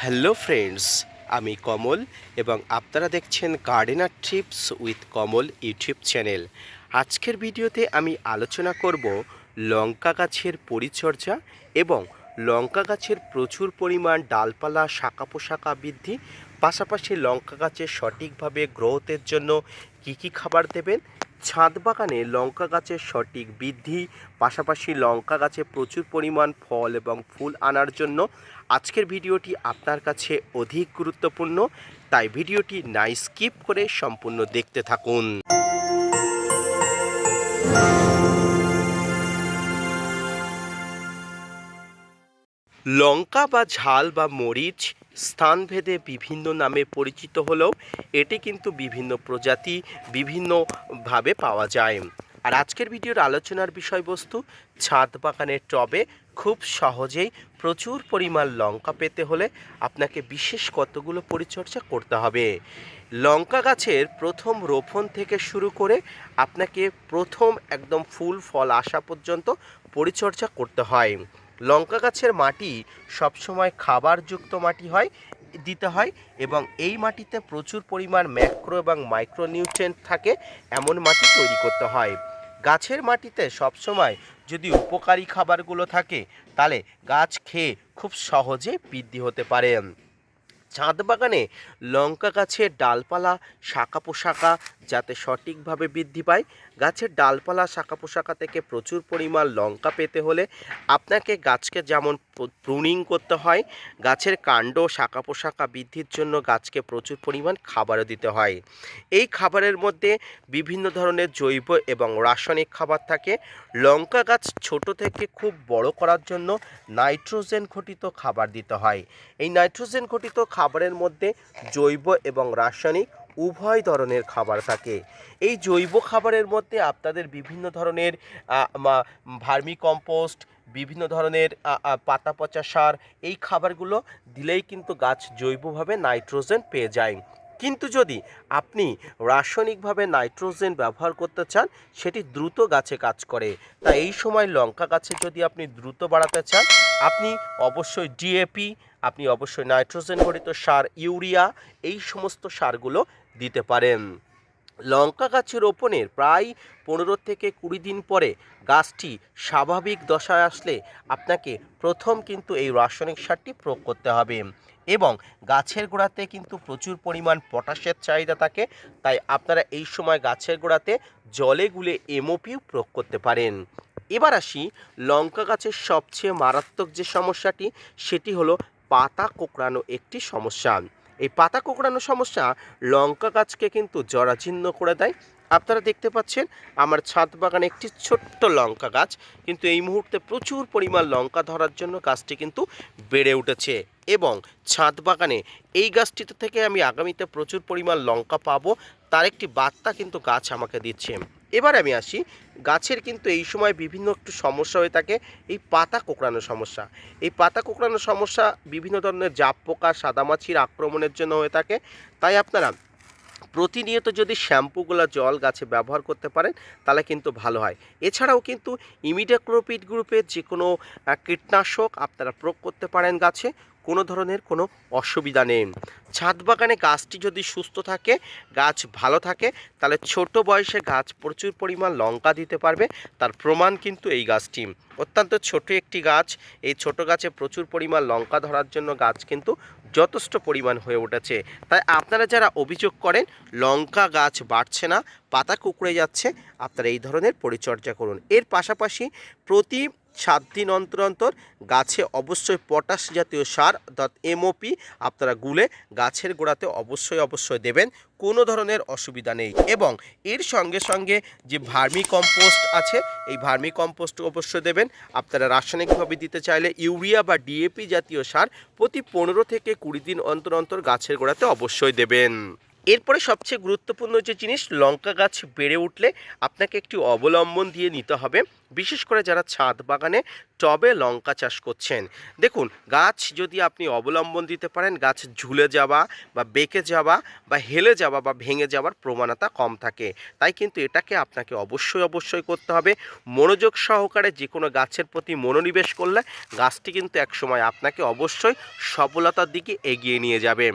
Hello friends, আমি কমল এবং আপনারা দেখছেন gardener trips with Kamal YouTube channel. আজকের ভিডিওতে আমি আলোচনা করব লঙ্কা গাছের পরিচর্যা এবং লঙ্কা গাছের প্রচুর পরিমাণ ডালপালা, শাখা পোশাকা বৃদ্ধি, পাশাপাশি লঙ্কা গাছের সঠিকভাবে গ্রোথের জন্য কী কী খাবার দেবেন? ছাদ বাগানে লঙ্কা গাছের সঠিক বৃদ্ধি, পাশাপাশি লঙ্কা গাছে প্রচুর পরিমাণ ফল এবং ফুল আনার জন্য আজকের ভিডিওটি আপনার কাছে অধিক গুরুত্বপূর্ণ। তাই ভিডিওটি নাই স্কিপ করে সম্পূর্ণ দেখতে থাকুন। লঙ্কা বা ঝাল বা মরিচ স্থানভেদে বিভিন্ন নামে পরিচিত হলেও এটি কিন্তু বিভিন্ন প্রজাতি বিভিন্নভাবে পাওয়া যায়। আর আজকের ভিডিওর আলোচনার বিষয়বস্তু ছাদ বাগানের টবে খুব সহজেই প্রচুর পরিমাণ লঙ্কা পেতে হলে আপনাকে বিশেষ কতগুলো পরিচর্যা করতে হবে। লঙ্কা গাছের প্রথম রোপণ থেকে শুরু করে আপনাকে প্রথম একদম ফুল, ফল আসা পর্যন্ত পরিচর্যা করতে হয়। লঙ্কা গাছের মাটি সবসময় খাবারযুক্ত মাটি হয়, দিতে হয় এবং এই মাটিতে প্রচুর পরিমাণ ম্যাক্রো এবং মাইক্রোনিউট্রেন্ট থাকে, এমন মাটি তৈরি করতে হয়। গাছের মাটিতে সবসময় যদি উপকারী খাবারগুলো থাকে, তাহলে গাছ খেয়ে খুব সহজে বৃদ্ধি হতে পারে। ছাদ বাগানে লঙ্কা গাছের ডালপালা শাখা পোশাকা যাতে সঠিকভাবে বৃদ্ধি পায়। গাছের ডালপালা শাখা পোশাকা থেকে প্রচুর পরিমাণ লঙ্কা পেতে হলে আপনাকে গাছকে যেমন প্রুনিং করতে হয়, গাছের কাণ্ড শাখা পোশাকা বৃদ্ধির জন্য গাছকে প্রচুর পরিমাণ খাবারও দিতে হয়। এই খাবারের মধ্যে বিভিন্ন ধরনের জৈব এবং রাসায়নিক খাবার থাকে। লঙ্কা গাছ ছোট থেকে খুব বড় করার জন্য নাইট্রোজেন ঘটিত খাবার দিতে হয়। এই নাইট্রোজেন ঘটিত খাবারের মধ্যে জৈব এবং রাসায়নিক উভয় ধরনের খাবার থাকে। এই জৈব খাবারের মধ্যে আপনাদের বিভিন্ন ধরনের ভার্মি কম্পোস্ট বিভিন্ন ধরনের পাতা পচা সার, এই খাবারগুলো দিলেই কিন্তু গাছ জৈবভাবে নাইট্রোজেন পেয়ে যায়। কিন্তু যদি আপনি রাসায়নিকভাবে নাইট্রোজেন ব্যবহার করতে চান, সেটি দ্রুত গাছে কাজ করে। তাই এই সময় লঙ্কা গাছে যদি আপনি দ্রুত বাড়াতে চান, আপনি অবশ্যই ডিএপি আপনি অবশ্যই নাইট্রোজেন ঘটিত সার, ইউরিয়া, এই সমস্ত সারগুলো দিতে পারেন। লঙ্কা গাছের রোপণের প্রায় পনেরো থেকে কুড়ি দিন পরে গাছটি স্বাভাবিক দশায় আসলে আপনাকে প্রথম কিন্তু এই রাসায়নিক সারটি প্রয়োগ করতে হবে। এবং গাছের গোড়াতে কিন্তু প্রচুর পরিমাণ পটাশের চাহিদা থাকে, তাই আপনারা এই সময় গাছের গোড়াতে জলে গুলে এমওপিও প্রয়োগ করতে পারেন। এবার আসি লঙ্কা গাছের সবচেয়ে মারাত্মক যে সমস্যাটি, সেটি হলো পাতা কোঁকড়ানো একটি সমস্যা। এই পাতা কোঁকড়ানো সমস্যা লঙ্কা গাছকে কিন্তু জরাজীর্ণ করে দেয়। আপনারা দেখতে পাচ্ছেন, আমার ছাদ বাগানে একটি ছোট্ট লঙ্কা গাছ, কিন্তু এই মুহূর্তে প্রচুর পরিমাণ লঙ্কা ধরার জন্য গাছটি কিন্তু বেড়ে উঠেছে এবং ছাদ বাগানে এই গাছটিতে থেকে আমি আগামীতে প্রচুর পরিমাণ লঙ্কা পাবো, তার একটি বার্তা কিন্তু গাছ আমাকে দিচ্ছে। এবার আমি আসি, গাছের কিন্তু এই সময় বিভিন্ন একটু সমস্যা হয়ে থাকে, এই পাতা কোঁকড়ানো সমস্যা। এই পাতা কোঁকড়ানো সমস্যা বিভিন্ন ধরনের জাপ পোকা সাদামাছির আক্রমণের জন্য হয়ে থাকে। তাই আপনারা প্রতিনিয়ত যদি শ্যাম্পুগুলো জল গাছে ব্যবহার করতে পারেন, তাহলে কিন্তু ভালো হয়। এছাড়াও কিন্তু ইমিডাক্লোপিড গ্রুপের যে কোনো কীটনাশক আপনারা প্রয়োগ করতে পারেন গাছে। কোনো ধরনের কোনো অসুবিধা নেই। ছাদ বাগানে গাছটি যদি সুস্থ থাকে, গাছ ভালো থাকে, তাহলে ছোট বয়সে গাছ প্রচুর পরিমাণ লঙ্কা দিতে পারবে। তার প্রমাণ কিন্তু এই গাছটি। অত্যন্ত ছোট একটি গাছ। এই ছোট গাছে প্রচুর পরিমাণ লঙ্কা ধরার জন্য গাছ কিন্তু যথেষ্ট পরিমাণ হয়ে উঠেছে। তাই আপনারা যারা অভিযোগ করেন, লঙ্কা গাছ বাড়ছে না, পাতা কুকড়ে যাচ্ছে, আপনারা এই ধরনের পরিচর্যা করুন। এর পাশাপাশি প্রতি সাত দিন অন্তর অন্তর গাছে অবশ্যই পটাশ জাতীয় সার অর্থাৎ এমওপি আপনারা গুলে গাছের গোড়াতে অবশ্যই অবশ্যই দেবেন, কোনো ধরনের অসুবিধা নেই। এবং এর সঙ্গে সঙ্গে যে ভার্মি কম্পোস্ট আছে, এই ভার্মি কম্পোস্ট অবশ্যই দেবেন। আপনারা রাসায়নিকভাবে দিতে চাইলে ইউরিয়া বা ডিএপি জাতীয় সার প্রতি পনেরো থেকে কুড়ি দিন অন্তর অন্তর গাছের গোড়াতে অবশ্যই দেবেন। এরপরে সবচেয়ে গুরুত্বপূর্ণ যে জিনিস, লঙ্কা গাছ বেড়ে উঠলে আপনাকে একটি অবলম্বন দিয়ে নিতে হবে। বিশেষ করে যারা ছাদ বাগানে টবে লঙ্কা চাষ করছেন। দেখুন, গাছ যদি আপনি অবলম্বন দিতে পারেন, গাছ ঝুলে যাওয়া বা বেঁকে যাওয়া বা হেলে যাওয়া বা ভেঙে যাওয়ার প্রবণতা কম থাকে। তাই কিন্তু এটাকে আপনাকে অবশ্যই অবশ্যই করতে হবে। মনোযোগ সহকারে যে কোনো গাছের প্রতি মনোনিবেশ করলে গাছটি কিন্তু একসময় আপনাকে অবশ্যই সফলতার দিকে এগিয়ে নিয়ে যাবে।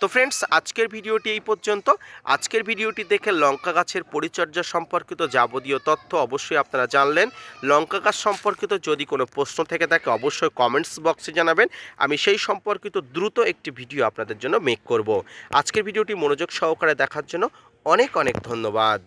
তো ফ্রেন্ডস আজকের ভিডিওটি এই পর্যন্ত। আজকের ভিডিওটি দেখে লঙ্কা গাছের পরিচর্যা সম্পর্কিত যাবতীয় তথ্য অবশ্যই আপনারা জানলেন। লঙ্কা গাছ সম্পর্কিত যদি কোনো প্রশ্ন থেকে থাকে, অবশ্যই কমেন্টস বক্সে জানাবেন। আমি সেই সম্পর্কিত দ্রুত একটি ভিডিও আপনাদের জন্য মেক করব। আজকের ভিডিওটি মনোযোগ সহকারে দেখার জন্য অনেক অনেক ধন্যবাদ।